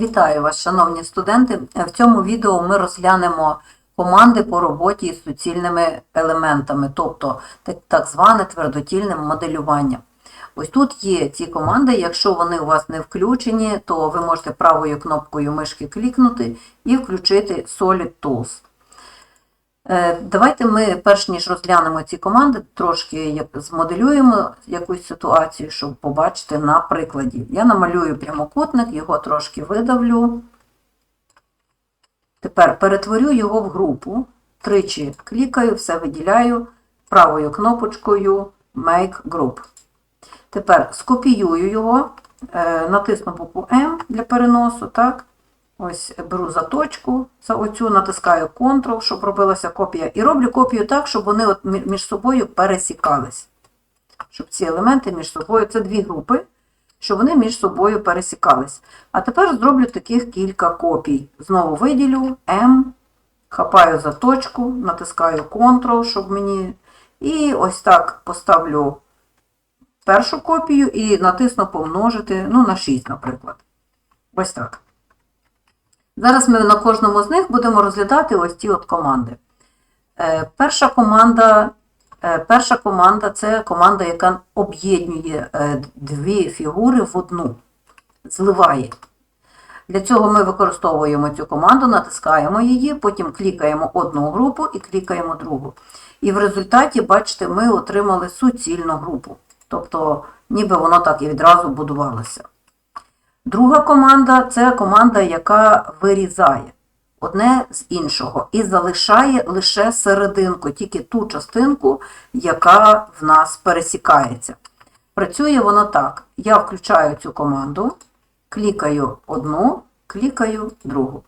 Вітаю вас, шановні студенти. В цьому відео ми розглянемо команди по роботі з суцільними елементами, тобто так, зване твердотільне моделювання. Ось тут є ці команди, якщо вони у вас не включені, то ви можете правою кнопкою мишки клікнути і включити Solid Tools. Е, Давайте ми, перш ніж розглянемо ці команди, трошки змоделюємо якусь ситуацію, щоб побачити на прикладі. Я намалюю прямокутник, його трошки видавлю. Тепер перетворю його в групу. Тричі клікаю, все виділяю правою кнопочкою Make Group. Тепер скопіюю його, е, натисну букву М для переносу. так? Ось беру заточку за оцю, натискаю Ctrl, щоб робилася копія. І роблю копію так, щоб вони от між собою пересікались. Щоб ці елементи між собою, це дві групи, щоб вони між собою пересікались. А тепер зроблю таких кілька копій. Знову виділю М, хапаю заточку, натискаю Ctrl, щоб мені. І ось так поставлю першу копію і натисну помножити ну, на 6, наприклад. Ось так. Зараз ми на кожному з них будемо розглядати ось ці от команди. Е, Перша команда, е, перша команда це команда, яка об'єднує е, дві фігури в одну, зливає. Для цього ми використовуємо цю команду, натискаємо її, потім клікаємо одну групу і клікаємо другу. І в результаті, бачите, ми отримали суцільну групу. Тобто, ніби воно так і відразу будувалося. Друга команда це команда, яка вирізає одне з іншого і залишає лише серединку, тільки ту частинку, яка в нас пересікається. Працює воно так. Я включаю цю команду, клікаю одну, клікаю другу.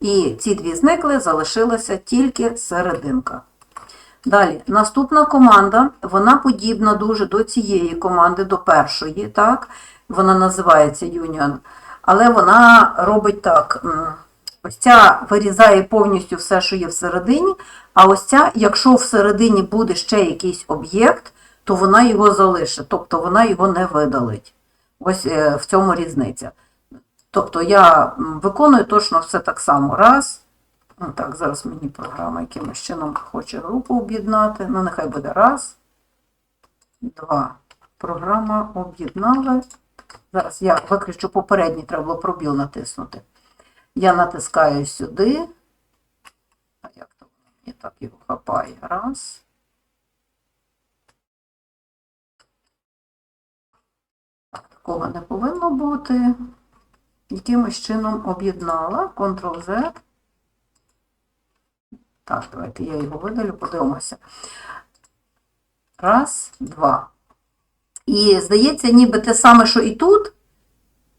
І ці дві зникли, залишилася тільки серединка. Далі, наступна команда, вона подібна дуже до цієї команди, до першої, так? Вона називається Union, але вона робить так. Ось ця вирізає повністю все, що є всередині, а ось ця, якщо всередині буде ще якийсь об'єкт, то вона його залишить, тобто вона його не видалить. Ось е, в цьому різниця. Тобто я виконую точно все так само. Раз. Ну, так, зараз мені програма якимось чином хоче групу об'єднати. Ну, нехай буде раз, два. Програма об'єднала. Зараз я виключу попередній, треба було пробіл натиснути. Я натискаю сюди. А як то мені так його хапає? Раз. Такого не повинно бути. Якимось чином об'єднала. Ctrl-Z. Так, давайте я його видалю, подивимося. Раз, два. І здається, ніби те саме, що і тут,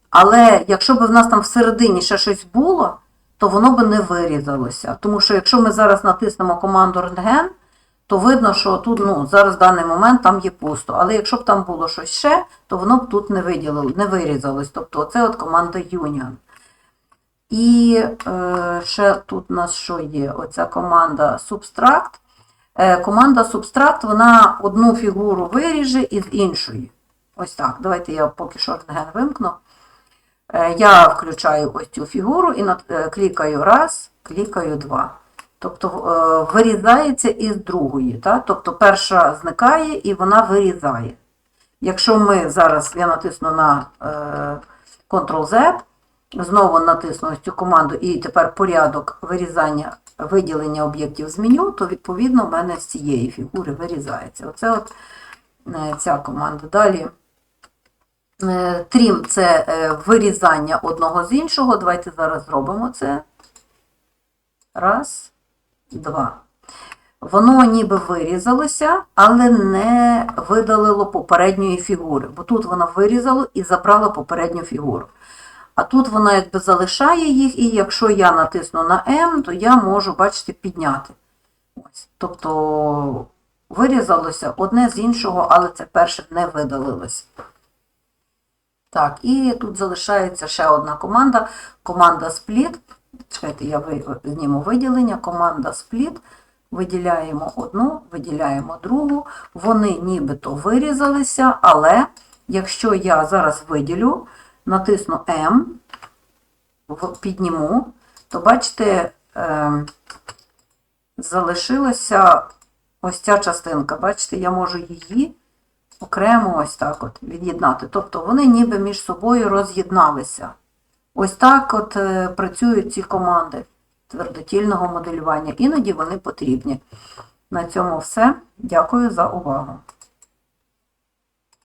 але якщо б в нас там всередині ще щось було, то воно б не вирізалося. Тому що якщо ми зараз натиснемо команду рентген, то видно, що тут ну, зараз в даний момент там є пусто. Але якщо б там було щось ще, то воно б тут не виділило, не вирізалось. Тобто це от команда Union. І е, ще тут у нас що є? Оця команда Subtract. Е, команда Subtract, вона одну фігуру виріже із іншої. Ось так. Давайте я поки що рентген вимкну. Е, я включаю ось цю фігуру і клікаю раз, клікаю два. Тобто вирізається із другої. Так? Тобто перша зникає і вона вирізає. Якщо ми зараз, я натисну на Ctrl-Z, знову натисну цю команду і тепер порядок вирізання, виділення об'єктів з меню, то відповідно в мене з цієї фігури вирізається. Оце от е, ця команда. Далі е, трім це е, вирізання одного з іншого. Давайте зараз зробимо це. Раз, два. Воно ніби вирізалося, але не видалило попередньої фігури, бо тут воно вирізало і забрало попередню фігуру. А тут воно якби залишає їх, і якщо я натисну на М, то я можу, бачите, підняти. Ось. Тобто вирізалося одне з іншого, але це перше не видалилося. Так, і тут залишається ще одна команда. Команда Split. Чекайте, я зніму виділення. Команда Split. Виділяємо одну, виділяємо другу. Вони нібито вирізалися, але якщо я зараз виділю, натисну М, підніму, то бачите, е, залишилася ось ця частинка. Бачите, я можу її окремо ось так от від'єднати. Тобто вони ніби між собою роз'єдналися. Ось так от е, працюють ці команди твердотільного моделювання. Іноді вони потрібні. На цьому все. Дякую за увагу.